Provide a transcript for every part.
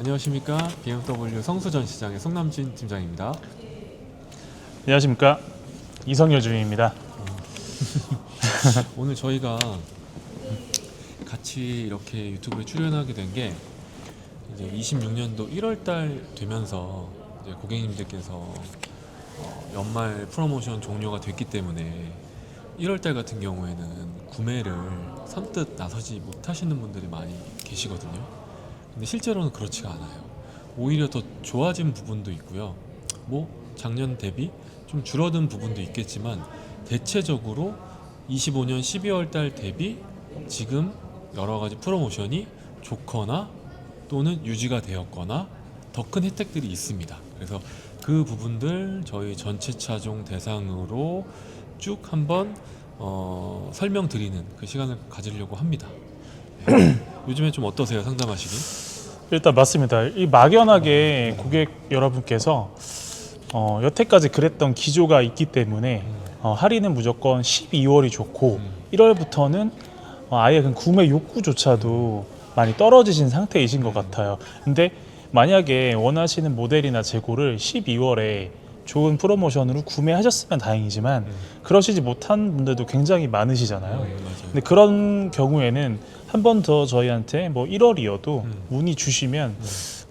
안녕하십니까 BMW 성수전 시장의 송남진 팀장입니다. 안녕하십니까 이성열 주임입니다. 오늘 저희가 같이 이렇게 유튜브에 출연하게 된 게 이제 26년도 1월달 되면서 이제 고객님들께서 어, 연말 프로모션 종료가 됐기 때문에 1월달 같은 경우에는 구매를 선뜻 나서지 못하시는 분들이 많이 계시거든요. 근데 실제로는 그렇지가 않아요. 오히려 더 좋아진 부분도 있고요. 뭐 작년 대비 좀 줄어든 부분도 있겠지만 대체적으로 25년 12월 달 대비 지금 여러 가지 프로모션이 좋거나 또는 유지가 되었거나 더 큰 혜택들이 있습니다. 그래서 그 부분들 저희 전체 차종 대상으로 쭉 한번 어, 설명드리는 그 시간을 가지려고 합니다. 네. 요즘에 좀 어떠세요 상담하시기? 일단 맞습니다. 이 막연하게 고객 여러분께서 어, 여태까지 그랬던 기조가 있기 때문에 어, 할인은 무조건 12월이 좋고 음. 1월부터는 어, 아예 그 구매 욕구조차도 많이 떨어지신 상태이신 것 같아요. 근데 만약에 원하시는 모델이나 재고를 12월에 좋은 프로모션으로 구매하셨으면 다행이지만 음. 그러시지 못한 분들도 굉장히 많으시잖아요. 음, 맞아요. 근데 그런 경우에는 한 번 더 저희한테 뭐 1월이어도 음. 문의 주시면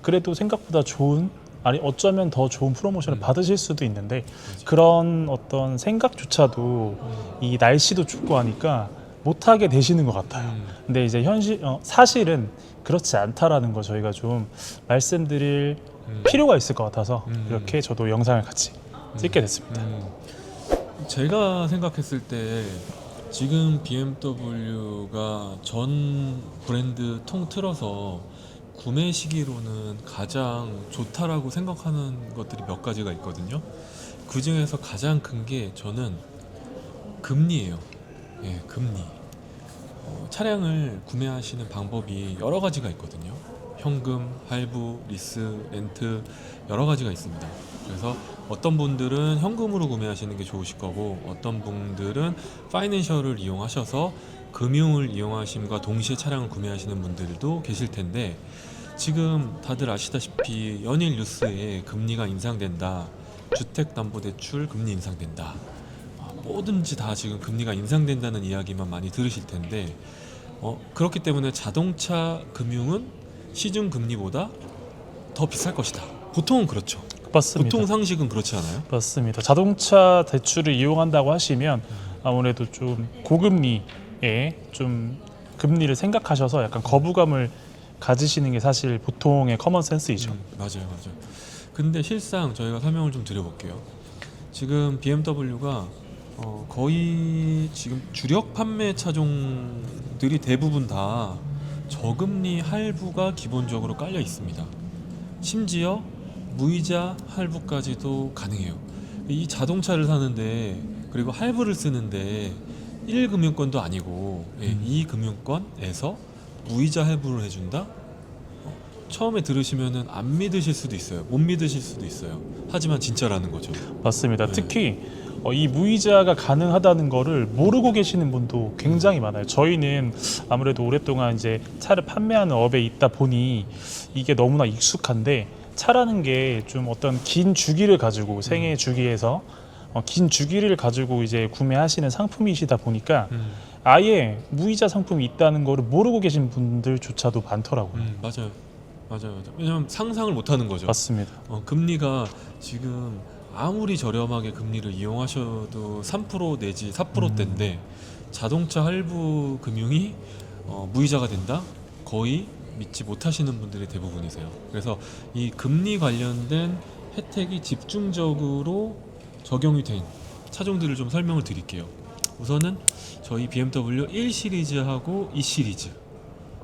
그래도 생각보다 좋은 아니 어쩌면 더 좋은 프로모션을 음. 받으실 수도 있는데. 그런 어떤 생각조차도 이 날씨도 춥고 하니까 못하게 되시는 것 같아요. 음. 근데 이제 현실 어, 사실은 그렇지 않다라는 거 저희가 좀 말씀드릴 음. 필요가 있을 것 같아서 음. 이렇게 저도 영상을 같이 찍게 됐습니다. 음, 제가 생각했을 때 지금 BMW가 전 브랜드 통틀어서 구매 시기로는 가장 좋다라고 생각하는 것들이 몇 가지가 있거든요. 그 중에서 가장 큰 게 저는 금리예요. 예, 금리. 어, 차량을 구매하시는 방법이 여러 가지가 있거든요. 현금, 할부, 리스, 렌트 여러 가지가 있습니다. 그래서 어떤 분들은 현금으로 구매하시는 게 좋으실 거고 어떤 분들은 파이낸셜을 이용하셔서 금융을 이용하심과 동시에 차량을 구매하시는 분들도 계실 텐데 지금 다들 아시다시피 연일 뉴스에 금리가 인상된다. 주택담보대출 금리 인상된다. 아, 뭐든지 다 지금 금리가 인상된다는 이야기만 많이 들으실 텐데 어, 그렇기 때문에 자동차 금융은 시중 금리보다 더 비쌀 것이다. 보통은 그렇죠. 맞습니다. 보통 상식은 그렇지 않아요? 맞습니다. 자동차 대출을 이용한다고 하시면 아무래도 좀 고금리에 좀 금리를 생각하셔서 약간 거부감을 가지시는 게 사실 보통의 커먼 센스이죠. 음, 맞아요, 맞아요. 근데 실상 저희가 설명을 좀 드려볼게요. 지금 BMW가 어, 거의 지금 주력 판매 차종들이 대부분 다 저금리 할부가 기본적으로 깔려 있습니다. 심지어 무이자 할부까지도 가능해요. 이 자동차를 사는데 그리고 할부를 쓰는데 1금융권도 아니고 예, 음. 2금융권에서 무이자 할부를 해준다? 어, 처음에 들으시면은 안 믿으실 수도 있어요. 못 믿으실 수도 있어요. 하지만 진짜라는 거죠. 맞습니다. 네. 특히 어, 이 무이자가 가능하다는 거를 모르고 계시는 분도 굉장히 많아요. 저희는 아무래도 오랫동안 이제 차를 판매하는 업에 있다 보니 이게 너무나 익숙한데 차라는 게 좀 어떤 긴 주기를 가지고 생애 주기에서 어, 긴 주기를 가지고 이제 구매하시는 상품이시다 보니까 음, 아예 무이자 상품이 있다는 거를 모르고 계신 분들조차도 많더라고요. 음, 맞아요. 맞아요, 맞아요. 왜냐면 상상을 못 하는 거죠. 맞습니다. 어, 금리가 지금 아무리 저렴하게 금리를 이용하셔도 3% 내지 4%대인데 자동차 할부 금융이 어, 무이자가 된다? 거의 믿지 못하시는 분들이 대부분이세요. 그래서 이 금리 관련된 혜택이 집중적으로 적용이 된 차종들을 좀 설명을 드릴게요. 우선은 저희 BMW 1 시리즈하고 2 시리즈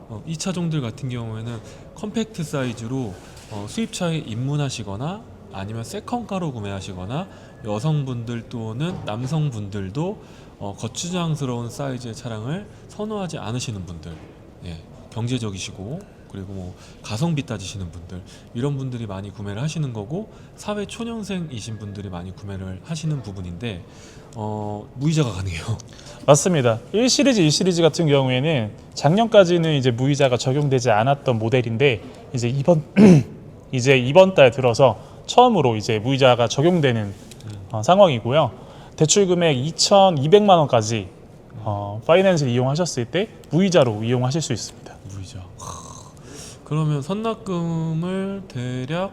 어, 이 차종들 같은 경우에는 컴팩트 사이즈로 어, 수입차에 입문하시거나 아니면 세컨카로 구매하시거나 여성분들 또는 남성분들도 어, 거추장스러운 사이즈의 차량을 선호하지 않으시는 분들 예, 경제적이시고 그리고 뭐 가성비 따지시는 분들 이런 분들이 많이 구매를 하시는 거고 사회 초년생이신 분들이 많이 구매를 하시는 부분인데 어, 무이자가 가능해요. 맞습니다. 1 시리즈, 2 시리즈 같은 경우에는 작년까지는 이제 무이자가 적용되지 않았던 모델인데 이제 이번 이제 이번 달 들어서 처음으로 이제 무이자가 적용되는 어, 상황이고요. 대출 금액 2,200만 원까지 어, 파이낸스를 이용하셨을 때 무이자로 이용하실 수 있습니다. 무이자. 하, 그러면 선납금을 대략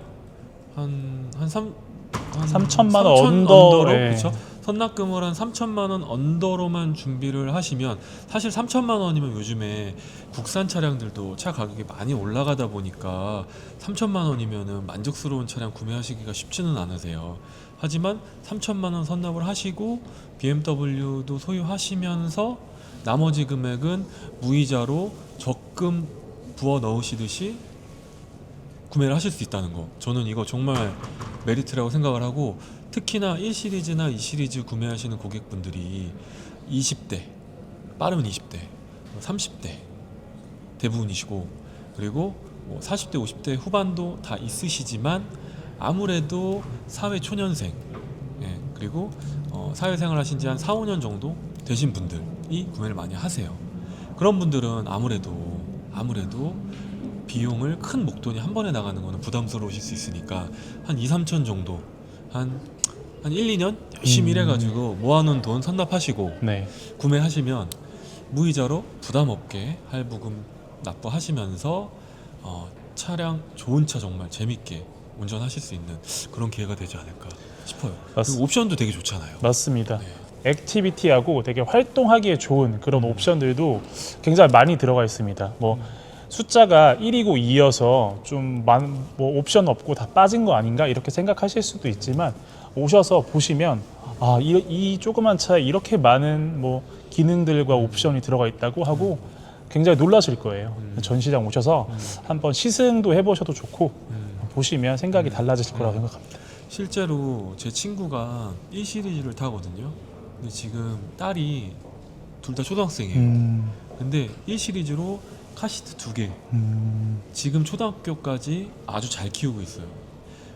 한한 3, 한 3천만 원 3천 언더로, 예. 그렇죠? 선납금을 한 3천만 원 언더로만 준비를 하시면 사실 3천만 원이면 요즘에 국산 차량들도 차 가격이 많이 올라가다 보니까 3천만 원이면은 만족스러운 차량 구매하시기가 쉽지는 않으세요. 하지만 3천만 원 선납을 하시고 BMW도 소유하시면서 나머지 금액은 무이자로 적금 부어 넣으시듯이 구매를 하실 수 있다는 거. 저는 이거 정말 메리트라고 생각을 하고 특히나 1 시리즈나 2 시리즈 구매하시는 고객분들이 20대, 빠르면 20대, 30대 대부분이시고 그리고 뭐 40대, 50대 후반도 다 있으시지만 아무래도 사회 초년생 예, 그리고 어, 사회생활 하신 지 한 4, 5년 정도 되신 분들이 구매를 많이 하세요. 그런 분들은 아무래도 아무래도 비용을 큰 목돈이 한 번에 나가는 거는 부담스러우실 수 있으니까 한 2, 3천 정도 한, 한 1, 2년 열심히 음. 일해가지고 모아놓은 돈 선납하시고 네, 구매하시면 무이자로 부담 없게 할부금 납부하시면서 어, 차량 좋은 차 정말 재밌게 운전하실 수 있는 그런 기회가 되지 않을까 싶어요. 맞습- 옵션도 되게 좋잖아요. 맞습니다. 네. 액티비티하고 되게 활동하기에 좋은 그런 옵션들도 굉장히 많이 들어가 있습니다. 뭐 숫자가 1이고 2여서 좀 많은 뭐 옵션 없고 다 빠진 거 아닌가 이렇게 생각하실 수도 있지만 오셔서 보시면 아, 이, 이 조그만 차에 이렇게 많은 뭐 기능들과 옵션이 들어가 있다고 하고 굉장히 놀라실 거예요. 음. 전시장 오셔서 한번 시승도 해보셔도 좋고 음. 보시면 생각이 달라지실 거라고 음. 생각합니다. 실제로 제 친구가 1 시리즈를 타거든요. 근데 지금 딸이 둘 다 초등학생이에요. 음, 근데 1 시리즈로 카시트 두 개, 음, 지금 초등학교까지 아주 잘 키우고 있어요.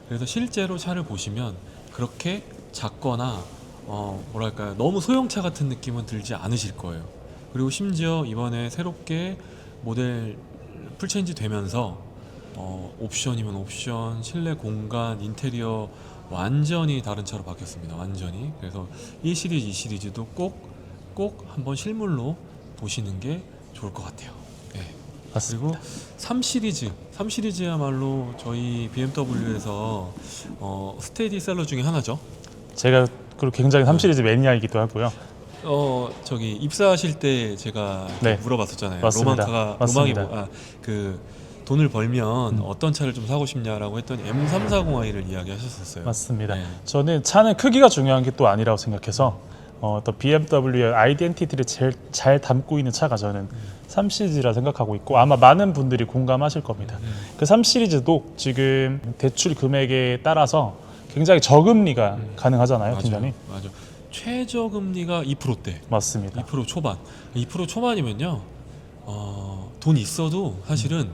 그래서 실제로 차를 보시면 그렇게 작거나 어 뭐랄까요 너무 소형차 같은 느낌은 들지 않으실 거예요. 그리고 심지어 이번에 새롭게 모델 풀체인지 되면서 어 옵션이면 옵션, 실내 공간, 인테리어 완전히 다른 차로 바뀌었습니다. 완전히. 그래서 1 시리즈, 2 시리즈도 꼭 꼭 한번 실물로 보시는 게 좋을 것 같아요. 네. 맞습니다. 그리고 3 시리즈, 3 시리즈야말로 저희 BMW에서 어, 스테디셀러 중에 하나죠. 제가 그리고 굉장히 3 시리즈 매니아이기도 하고요. 어 저기 입사하실 때 제가 네. 물어봤었잖아요. 맞습니다. 로망카가 맞습니다. 로망이 뭐, 아, 그 돈을 벌면 음. 어떤 차를 좀 사고 싶냐라고 했더니 M340i를 이야기하셨었어요. 맞습니다. 네. 저는 차는 크기가 중요한 게 또 아니라고 생각해서 어, 또 BMW의 아이덴티티를 제일 잘 담고 있는 차가 저는 3 시리즈라 생각하고 있고 아마 많은 분들이 공감하실 겁니다. 음. 그3 시리즈도 지금 대출 금액에 따라서 굉장히 저금리가 가능하잖아요, 맞아요. 팀장님. 맞아. 최저 금리가 2%대. 맞습니다. 2% 초반. 2% 초반이면요. 어, 돈 있어도 사실은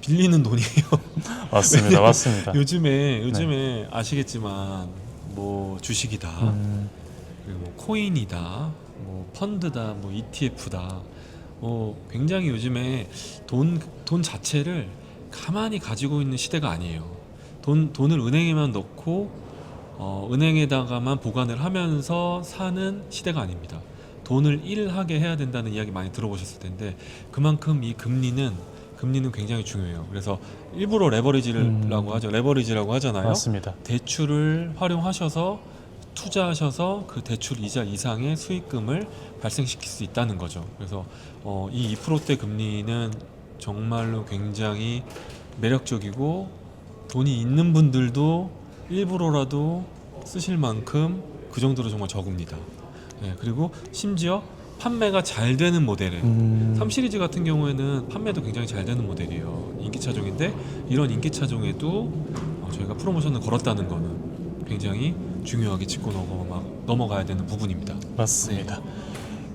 빌리는 돈이에요. 맞습니다. 맞습니다. 요즘에 요즘에 아시겠지만 뭐 주식이다, 음, 그리고 뭐 코인이다, 뭐 펀드다, 뭐 ETF다, 뭐 굉장히 요즘에 돈 돈 자체를 가만히 가지고 있는 시대가 아니에요. 돈 돈을 은행에만 넣고 어, 은행에다가만 보관을 하면서 사는 시대가 아닙니다. 돈을 일하게 해야 된다는 이야기 많이 들어보셨을 텐데 그만큼 이 금리는 금리는 굉장히 중요해요. 그래서 일부러 레버리지라고 음. 하죠. 레버리지라고 하잖아요. 맞습니다. 대출을 활용하셔서 투자하셔서 그 대출 이자 이상의 수익금을 발생시킬 수 있다는 거죠. 그래서 어, 이 2%대 금리는 정말로 굉장히 매력적이고 돈이 있는 분들도 일부러라도 쓰실 만큼 그 정도로 정말 적습니다. 네, 그리고 심지어 판매가 잘 되는 모델에 음, 3 시리즈 같은 경우에는 판매도 굉장히 잘 되는 모델이에요. 인기 차종인데 이런 인기 차종에도 어, 저희가 프로모션을 걸었다는 거는 굉장히 중요하게 짚고 넘어, 막 넘어가야 되는 부분입니다. 맞습니다.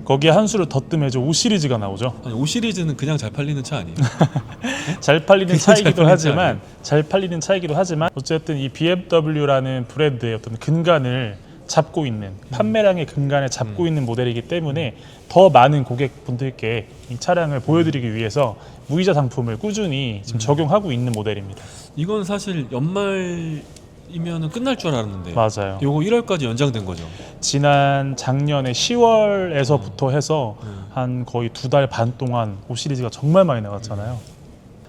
거기에 한 수를 덧듬해줘 5 시리즈가 나오죠. 아니 5 시리즈는 그냥 잘 팔리는 차 아니에요? 잘 팔리는 잘 차이기도 팔리는 하지만? 잘 팔리는 차이기도 하지만 어쨌든 이 BMW라는 브랜드의 어떤 근간을 잡고 있는 판매량의 근간을 잡고 음. 있는 모델이기 때문에 더 많은 고객분들께 이 차량을 보여드리기 위해서 무이자 상품을 꾸준히 지금 음. 적용하고 있는 모델입니다. 이건 사실 연말 이면은 끝날 줄 알았는데 맞아요. 요거 1월까지 연장된 거죠. 지난 작년에 10월에서부터 해서 음. 한 거의 두 달 반 동안 5 시리즈가 정말 많이 나갔잖아요.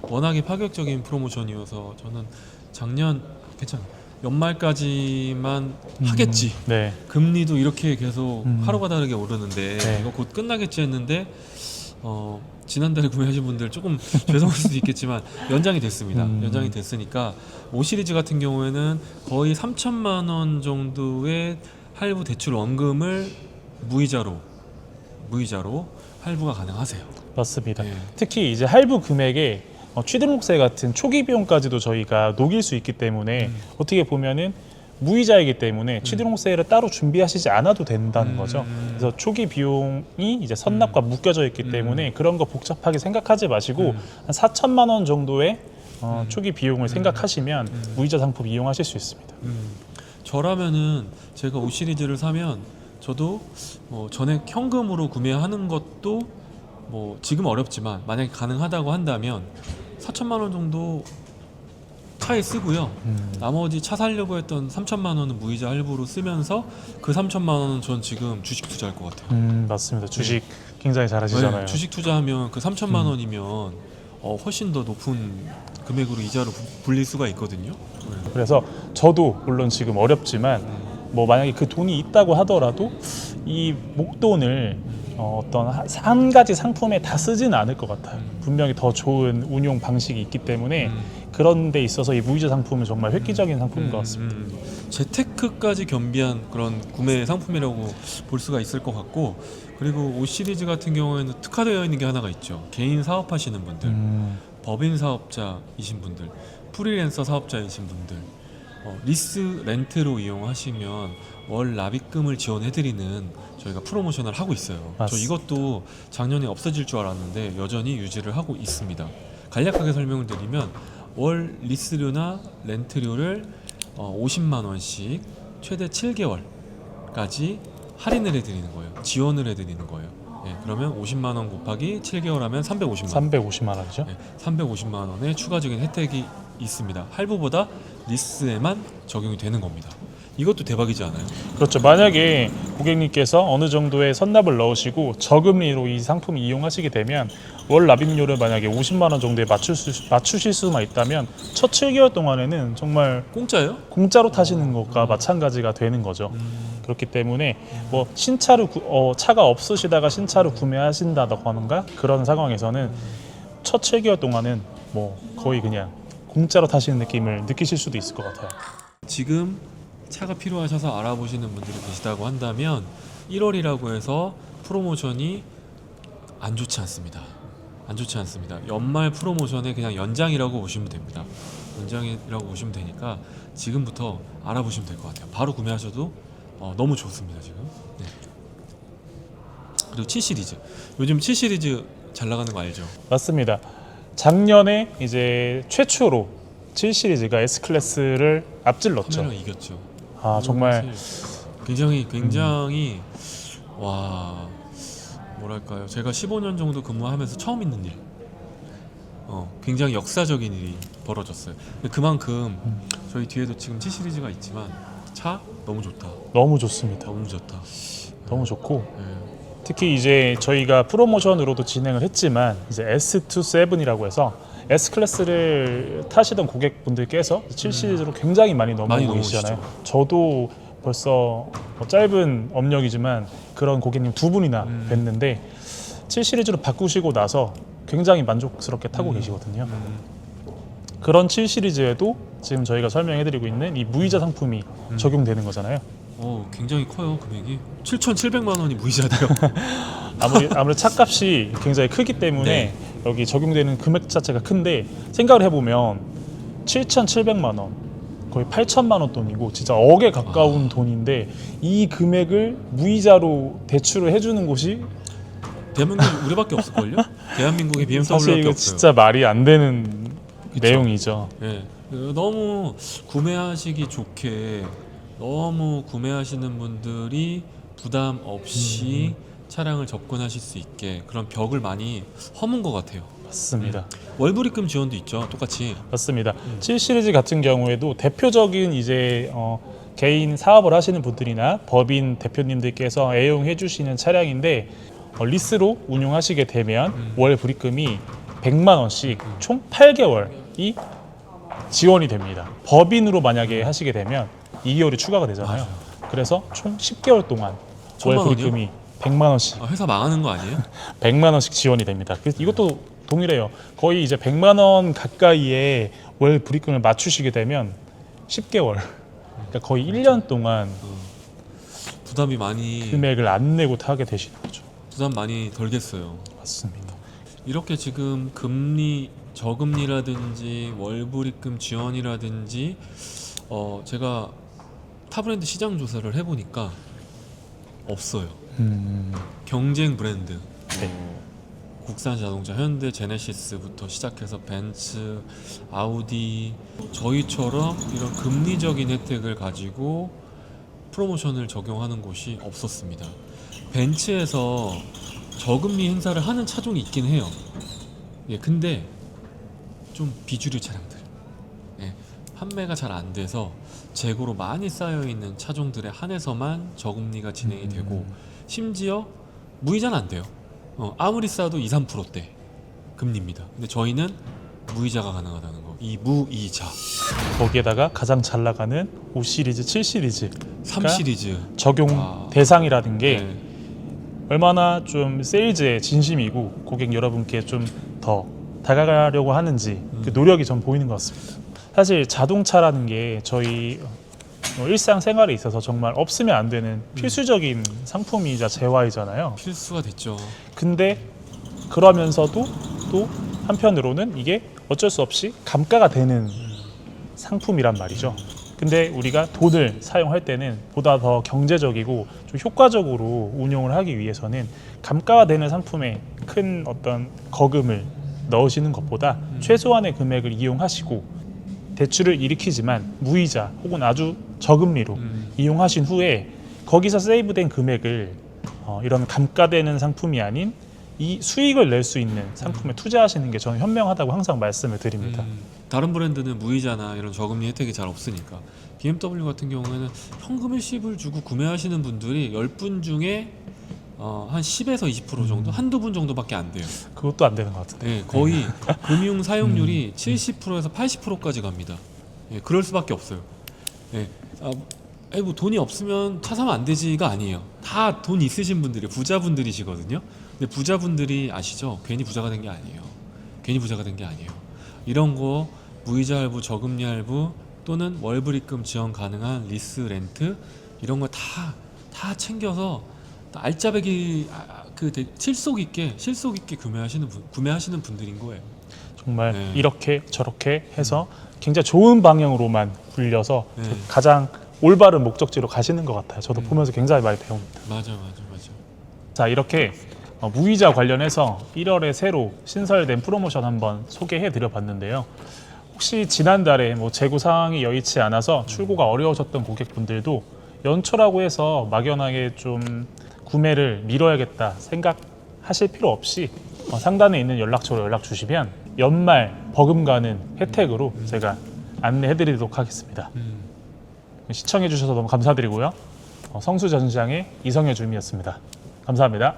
워낙에 파격적인 프로모션이어서 저는 작년 괜찮아 연말까지만 하겠지. 네. 금리도 이렇게 계속 음. 하루가 다르게 오르는데 네. 이거 곧 끝나겠지 했는데 어, 지난달에 구매하신 분들 조금 죄송할 수도 있겠지만 연장이 됐습니다. 음. 연장이 됐으니까 5 시리즈 같은 경우에는 거의 3천만 원 정도의 할부 대출 원금을 무이자로 무이자로 할부가 가능하세요. 맞습니다. 네. 특히 이제 할부 금액에 어, 취등록세 같은 초기 비용까지도 저희가 녹일 수 있기 때문에 음. 어떻게 보면은 무이자이기 때문에 취등록세를 따로 준비하시지 않아도 된다는 음. 거죠. 그래서 초기 비용이 이제 선납과 묶여져 있기 음. 때문에 그런 거 복잡하게 생각하지 마시고 음. 한 4천만 원 정도의 어, 음. 초기 비용을 생각하시면 음. 무이자 상품 이용하실 수 있습니다. 음, 저라면은 제가 5 시리즈를 사면 저도 뭐 전액 현금으로 구매하는 것도 뭐 지금 어렵지만 만약에 가능하다고 한다면 4천만 원 정도 차에 쓰고요. 음. 나머지 차 살려고 했던 3천만 원은 무이자 할부로 쓰면서 그 3천만 원은 전 지금 주식 투자할 것 같아요. 음, 맞습니다. 주식 굉장히 잘하시잖아요. 네, 주식 투자하면 그 3천만 음. 원이면 어, 훨씬 더 높은 금액으로 이자로 부- 불릴 수가 있거든요. 네. 그래서 저도 물론 지금 어렵지만 뭐 만약에 그 돈이 있다고 하더라도 이 목돈을 어, 어떤 한- 한 가지 상품에 다 쓰지는 않을 것 같아요. 분명히 더 좋은 운용 방식이 있기 때문에 음. 그런 데 있어서 이 무이자 상품은 정말 획기적인 상품인 것 같습니다. 음, 음. 재테크까지 겸비한 그런 구매 상품이라고 볼 수가 있을 것 같고 그리고 5 시리즈 같은 경우에는 특화되어 있는 게 하나가 있죠. 개인 사업하시는 분들, 음, 법인 사업자이신 분들, 프리랜서 사업자이신 분들, 어, 리스 렌트로 이용하시면 월 납입금을 지원해드리는 저희가 프로모션을 하고 있어요. 저 맞습니다. 이것도 작년에 없어질 줄 알았는데 여전히 유지를 하고 있습니다. 간략하게 설명을 드리면 월 리스료나 렌트료를 어, 50만 원씩 최대 7개월까지 할인을 해드리는 거예요. 지원을 해드리는 거예요. 예, 그러면 50만 원 곱하기 7개월 하면 350만 원. 350만 원이죠. 네, 350만 원의 추가적인 혜택이 있습니다. 할부보다 리스에만 적용이 되는 겁니다. 이것도 대박이지 않아요? 그렇죠. 만약에 고객님께서 어느 정도의 선납을 넣으시고 저금리로 이 상품 이용하시게 되면 월 납입료를 만약에 50만 원 정도에 맞출 수, 맞추실 수만 있다면 첫 7개월 동안에는 정말 공짜예요? 공짜로 타시는 것과 마찬가지가 되는 거죠. 음, 그렇기 때문에 뭐 신차를 구- 어, 차가 없으시다가 신차를 구매하신다거나 그런 상황에서는 첫 7개월 동안은 뭐 거의 그냥 공짜로 타시는 느낌을 느끼실 수도 있을 것 같아요. 지금 차가 필요하셔서 알아보시는 분들이 계시다고 한다면 1월이라고 해서 프로모션이 안 좋지 않습니다. 안 좋지 않습니다. 연말 프로모션의 그냥 연장이라고 보시면 됩니다. 연장이라고 보시면 되니까 지금부터 알아보시면 될 것 같아요. 바로 구매하셔도 어, 너무 좋습니다 지금. 네. 그리고 7 시리즈. 요즘 7 시리즈 잘 나가는 거 알죠? 맞습니다. 작년에 이제 최초로 7 시리즈가 S 클래스를 앞질렀죠. 카메라 이겼죠. 아 정말. 굉장히 굉장히 와 뭐랄까요. 제가 15년 정도 근무하면서 처음 있는 일. 어, 굉장히 역사적인 일이 벌어졌어요. 근데 그만큼 음. 저희 뒤에도 지금 7 시리즈가 있지만 차 너무 좋다. 너무 좋습니다. 너무 좋다. 너무 좋고. 예. 특히 이제 저희가 프로모션으로도 진행을 했지만 이제 S27이라고 해서 S 클래스를 타시던 고객분들께서 7 시리즈로 굉장히 많이 음. 많이 넘어오고 계시잖아요. 저도 벌써 뭐 짧은 업력이지만 그런 고객님 두 분이나 음. 뵀는데 7 시리즈로 바꾸시고 나서 굉장히 만족스럽게 타고 음. 계시거든요. 음, 그런 7 시리즈에도 지금 저희가 설명해드리고 있는 이 무이자 상품이 음. 적용되는 거잖아요. 어 굉장히 커요 금액이 7,700만 원이 무이자돼요 아무리 아무래도 차값이 굉장히 크기 때문에 네. 여기 적용되는 금액 자체가 큰데 생각을 해보면 7,700만 원 거의 8천만 원 돈이고 진짜 억에 가까운 아. 돈인데 이 금액을 무이자로 대출을 해주는 곳이 대한민국에 우리밖에 없을걸요? 대한민국에 사실 BMW밖에 이거 없어요. 진짜 말이 안 되는 그쵸. 내용이죠. 예. 그 너무 구매하시기 좋게 너무 구매하시는 분들이 부담 없이 차량을 접근하실 수 있게 그런 벽을 많이 허문 것 같아요. 맞습니다. 월불입금 지원도 있죠. 똑같이. 맞습니다. 7 시리즈 같은 경우에도 대표적인 이제 어, 개인 사업을 하시는 분들이나 법인 대표님들께서 애용해 주시는 차량인데 어, 리스로 운용하시게 되면 음. 월 불입금이 100만 원씩 총 8개월이 지원이 됩니다. 법인으로 만약에 하시게 되면 2개월이 추가가 되잖아요. 그래서 총 10개월 동안 월 천만 원이요? 불입금이 100만 원씩 아, 회사 망하는 거 아니에요? 100만 원씩 지원이 됩니다. 그래서 이것도 동일해요. 거의 이제 100만 원 가까이의 월 불입금을 맞추시게 되면 10개월, 그러니까 거의 1년 동안 부담이 많이 금액을 안 내고 타게 되시는 거죠. 부담 많이 덜겠어요. 맞습니다. 이렇게 지금 금리 저금리라든지 월불입금 지원이라든지 어 제가 타브랜드 시장 조사를 해보니까 없어요. 음, 경쟁 브랜드. 네. 뭐 국산 자동차 현대 제네시스부터 시작해서 벤츠 아우디 저희처럼 이런 금리적인 혜택을 가지고 프로모션을 적용하는 곳이 없었습니다. 벤츠에서 저금리 행사를 하는 차종이 있긴 해요. 예 근데 좀 비주류 차량들. 예, 판매가 잘 안 돼서 재고로 많이 쌓여 있는 차종들에 한해서만 저금리가 진행이 되고 심지어 무이자는 안 돼요. 어, 아무리 싸도 2, 3%대 금리입니다. 근데 저희는 무이자가 가능하다는 거. 이 무이자 거기에다가 가장 잘 나가는 5 시리즈, 7 시리즈 3 시리즈. 적용 아. 대상이라는 게 네. 얼마나 좀 세일즈에 진심이고 고객 여러분께 좀 더 다가가려고 하는지 그 노력이 전 보이는 것 같습니다. 사실 자동차라는 게 저희 어, 일상 생활에 있어서 정말 없으면 안 되는 필수적인 상품이자 재화이잖아요. 필수가 됐죠. 근데 그러면서도 또 한편으로는 이게 어쩔 수 없이 감가가 되는 상품이란 말이죠. 근데 우리가 돈을 사용할 때는 보다 더 경제적이고 좀 효과적으로 운용을 하기 위해서는 감가가 되는 상품에 큰 어떤 거금을 넣으시는 것보다 최소한의 금액을 이용하시고 대출을 일으키지만 무이자 혹은 아주 저금리로 음. 이용하신 후에 거기서 세이브된 금액을 어, 이런 감가되는 상품이 아닌 이 수익을 낼 수 있는 상품에 투자하시는 게 저는 현명하다고 항상 말씀을 드립니다. 음, 다른 브랜드는 무이자나 이런 저금리 혜택이 잘 없으니까 BMW 같은 경우에는 현금 일시불 주고 구매하시는 분들이 10분 중에 어, 한 10에서 20% 정도, 한두 분 정도밖에 안 돼요. 그것도 안 되는 것 같은데. 예, 거의 금융 사용률이 70%에서 80%까지 갑니다. 예, 그럴 수밖에 없어요. 예, 아, 아이 뭐 돈이 없으면 차 사면 안 되지가 아니에요. 다 돈 있으신 분들이 부자분들이시거든요. 근데 부자분들이 아시죠? 괜히 부자가 된 게 아니에요. 괜히 부자가 된 게 아니에요. 이런 거 무이자 할부, 저금리 할부 또는 월불입금 지원 가능한 리스 렌트 이런 거 다 다 챙겨서 알짜배기 아, 그 되게 실속 있게 실속 있게 구매하시는 분, 구매하시는 분들인 거예요. 정말 네. 이렇게 저렇게 해서 굉장히 좋은 방향으로만 굴려서 네. 가장 올바른 목적지로 가시는 것 같아요. 저도 음. 보면서 굉장히 많이 배웁니다. 맞아, 맞아, 맞아. 자 이렇게 어, 무이자 관련해서 1월에 새로 신설된 프로모션 한번 소개해 드려 봤는데요. 혹시 지난달에 뭐 재고 상황이 여의치 않아서 출고가 어려우셨던 고객분들도 연초라고 해서 막연하게 좀 구매를 미뤄야겠다 생각하실 필요 없이 어, 상단에 있는 연락처로 연락 주시면 연말 버금가는 혜택으로 제가 안내해 드리도록 하겠습니다. 음. 시청해 주셔서 너무 감사드리고요. 어, 성수전시장의 이성여 주임이었습니다. 감사합니다.